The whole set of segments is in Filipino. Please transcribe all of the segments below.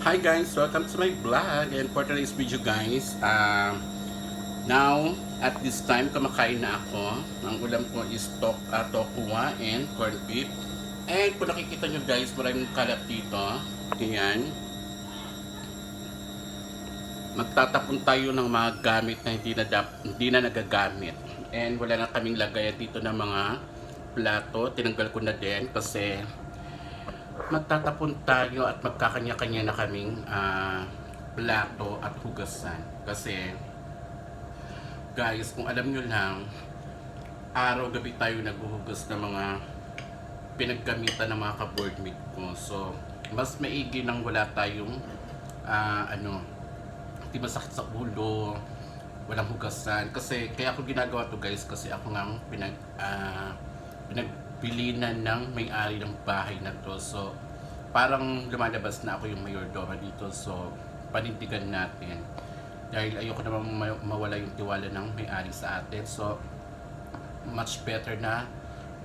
Hi guys, welcome to my vlog and for today's video guys, uh, now at this time kumakain na ako. Ang ulam ko is tok, uh, tokwa and corned beef. And kung nakikita nyo guys, maraming kalat dito. Ayan. Magtatapon tayo ng mga gamit na hindi na, hindi na nagagamit. And wala na kaming lagayan dito ng mga plato. Tinanggal ko na din kasi magtatapon tayo at magkakanya-kanya na kaming ah, plato at hugasan. Kasi, guys, kung alam nyo lang, araw-gabi tayo naghuhugas ng mga pinaggamitan ng mga ka-board mate ko. So, mas maigi nang wala tayong ah, ano, di masakit sa ulo, walang hugasan. Kasi, kaya ako ginagawa to guys, kasi ako nga ang pinag, pinagbilinan ng may-ari ng bahay na to. So, parang lumalabas na ako yung mayordoma dito. So, panindigan natin. Dahil ayoko naman ma- mawala yung tiwala ng may-ari sa atin. So, much better na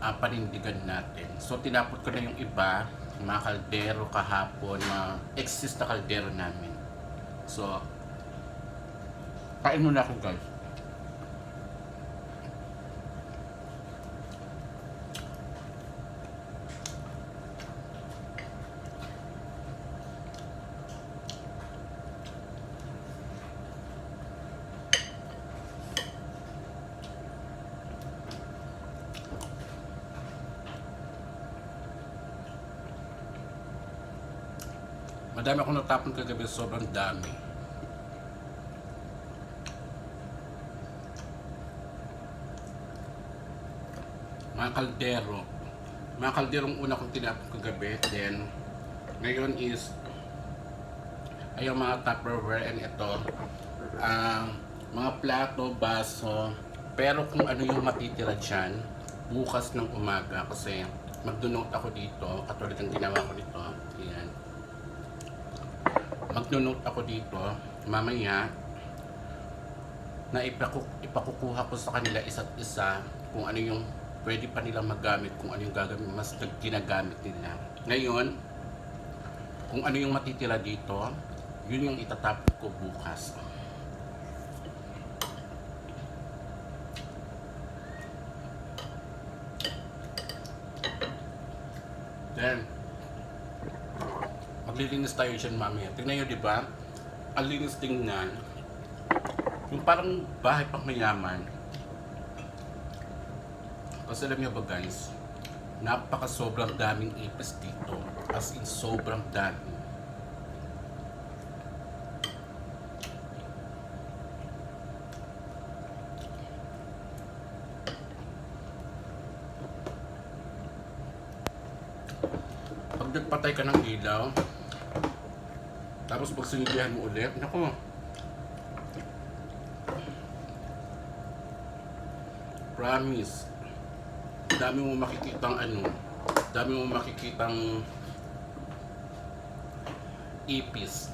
ah, panindigan natin. So, tinapot ko na yung iba, mga kaldero kahapon, mga exist na kaldero namin. So, kain muna ako guys. Madami akong natapon kagabi, sobrang dami. Mga kaldero. Mga kalderong una kong tinapon kagabi, then ngayon is ay yung mga Tupperware and ito ah, mga plato, baso pero kung ano yung matitira dyan bukas ng umaga kasi magdunot ako dito katulad ng ginawa ko nito ayan magno-note ako dito mamaya na ipaku ipakukuha ko sa kanila isa't isa kung ano yung pwede pa nilang magamit kung ano yung gagamit mas nag- ginagamit nila. Ngayon kung ano yung matitira dito yun yung itatapon ko bukas. Then maglilinis tayo dyan mamaya. Tingnan nyo, di ba? Ang linis tingnan. Yung parang bahay pang mayaman. Kasi alam nyo ba guys, napaka sobrang daming ipis dito. As in, sobrang dami. Pag nagpatay ka ng ilaw, tapos pag sinilihan mo ulit, naku, promise, dami mo makikitang ano, dami mo makikitang ipis.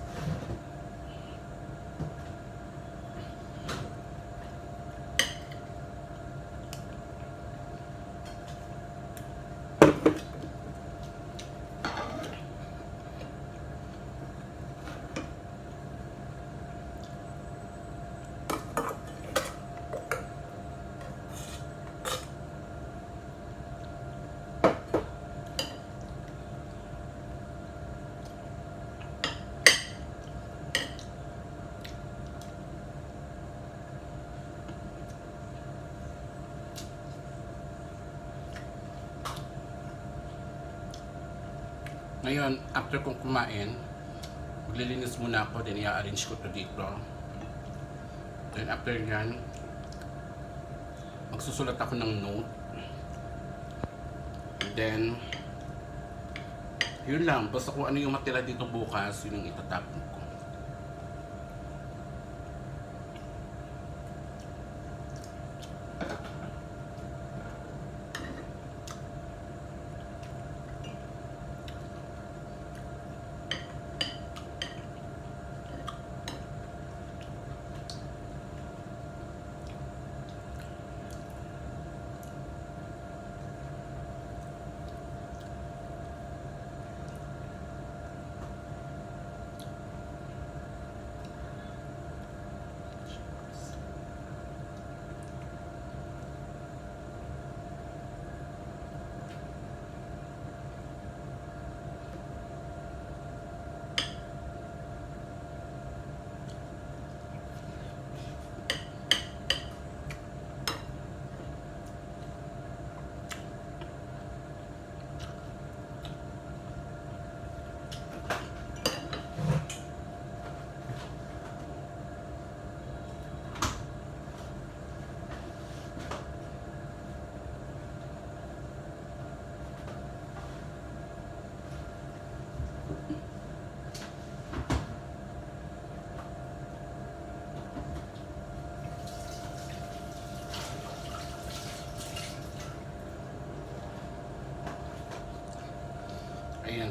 Ngayon, after kong kumain, maglilinis muna ako, then i-arrange ko to dito. Then after yan, magsusulat ako ng note. And then, yun lang. Basta kung ano yung matira dito bukas, yun yung itatapon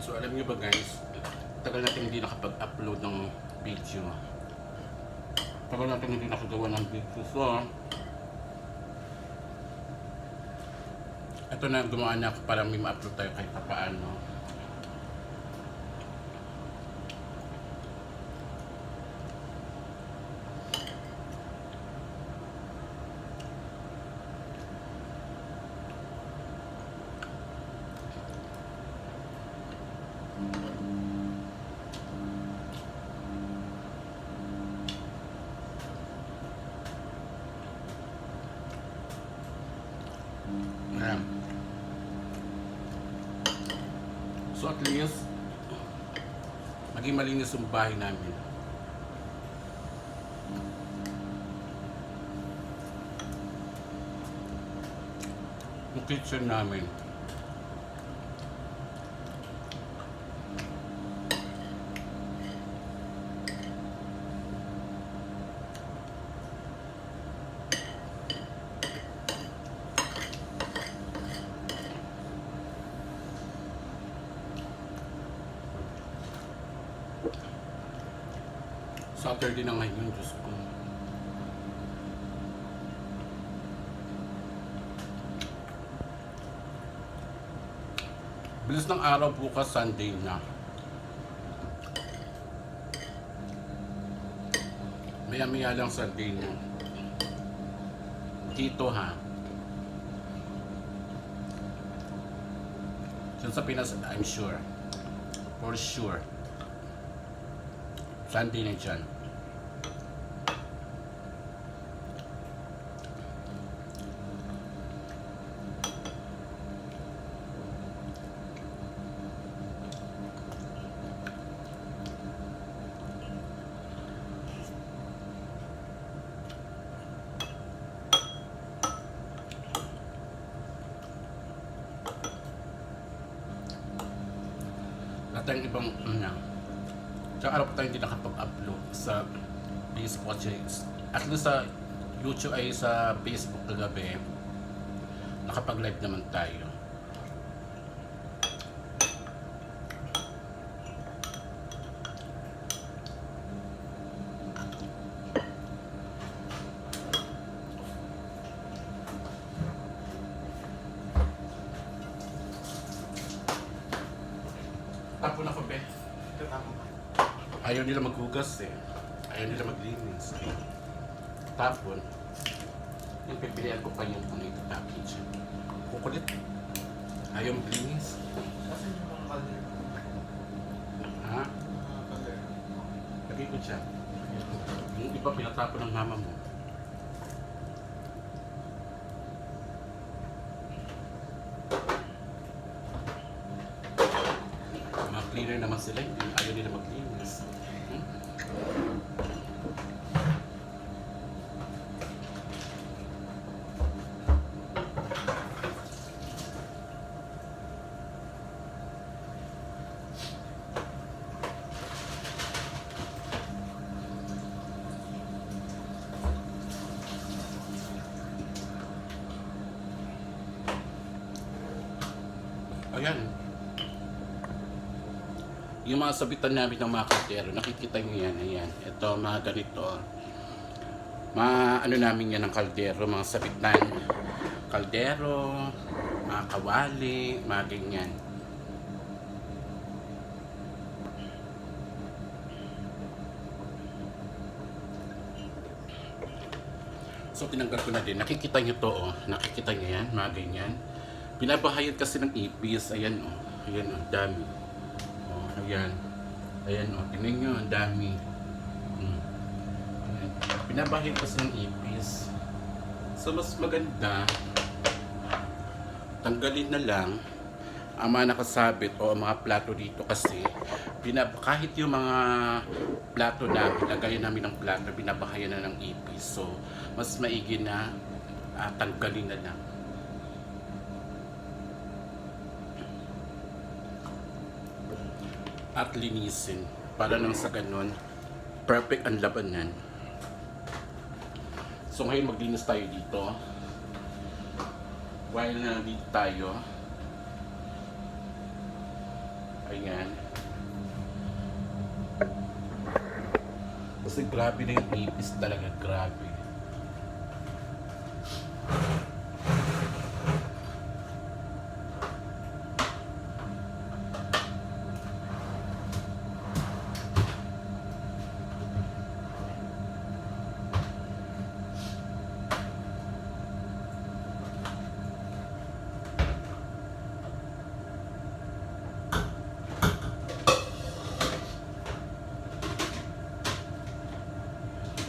so alam niyo ba guys, tagal natin hindi nakapag-upload ng video. Tagal natin hindi nakagawa ng video. So, ito na gumawa na ako para may ma-upload tayo kahit pa paano. So at least, maging malinis yung bahay namin. Yung kitchen namin. Saturday na ngayon, Diyos ko. Bilis ng araw bukas, Sunday na. Maya-maya lang Sunday na. Dito ha. Diyan sa Pinas, I'm sure. For sure. Sunday na dyan. At ang ibang, ano, Tsaka araw pa tayo hindi nakapag-upload sa Facebook at least sa YouTube ay sa Facebook kagabi nakapag-live naman tayo. Tapon ako, be. Ayaw nila maghugas eh. Ayaw nila maglinis. Eh. Tapon. Yung pipilian ko pa yung kung ito package. Kukulit. Ayaw maglinis. Kasi yung mga kalder. Ha? Lagay ko siya. Yung iba pinatapon ng mama mo. Mga cleaner naman sila, hindi ayaw nila maglinis. Hmm? Ayan. Yung mga sabitan namin ng mga kaldero, nakikita nyo yan, ayan. Ito, mga ganito. Mga ano namin yan ng kaldero, mga sabitan. Kaldero, mga kawali, mga ganyan. So tinanggal ko na din. Nakikita nyo to, oh. Nakikita nyo yan, mga ganyan. Pinapahayad kasi ng ipis. Ayan, oh. Ayan, oh. Dami. Oh, ayan. Ayan, oh. Tingnan nyo, ang dami. Hmm. Ayan. Pinapahayad kasi ng ipis. So, mas maganda, tanggalin na lang ang mga nakasabit o ang mga plato dito kasi binab kahit yung mga plato namin, lagayan namin ng plato, binabahayan na ng ipis. So, mas maigi na ah, tanggalin na lang. At linisin para nang sa ganun, perfect ang labanan. So ngayon maglinis tayo dito. While nandito tayo, Ayan. Kasi grabe na yung ipis talaga, grabe.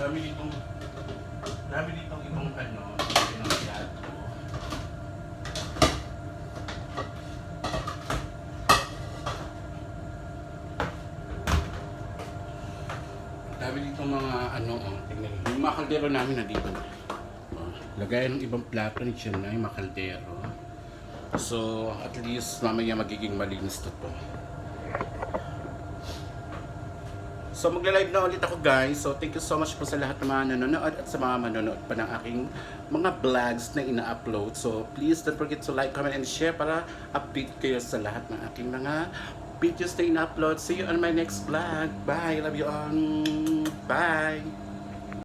Dami ditong, dami ditong ibang ano, pinangyato. Dami ditong mga ano, oh. Yung mga kaldero namin na dito. Oh, lagayan ng ibang plato ni Chennai, mga kaldero. So, at least mamaya magiging malinis to to. So magla-live na ulit ako guys. So thank you so much po sa lahat ng mga nanonood at sa mga manonood pa ng aking mga vlogs na ina-upload. So please don't forget to like, comment, and share para update kayo sa lahat ng aking mga videos na ina-upload. See you on my next vlog. Bye. Love you all. Bye.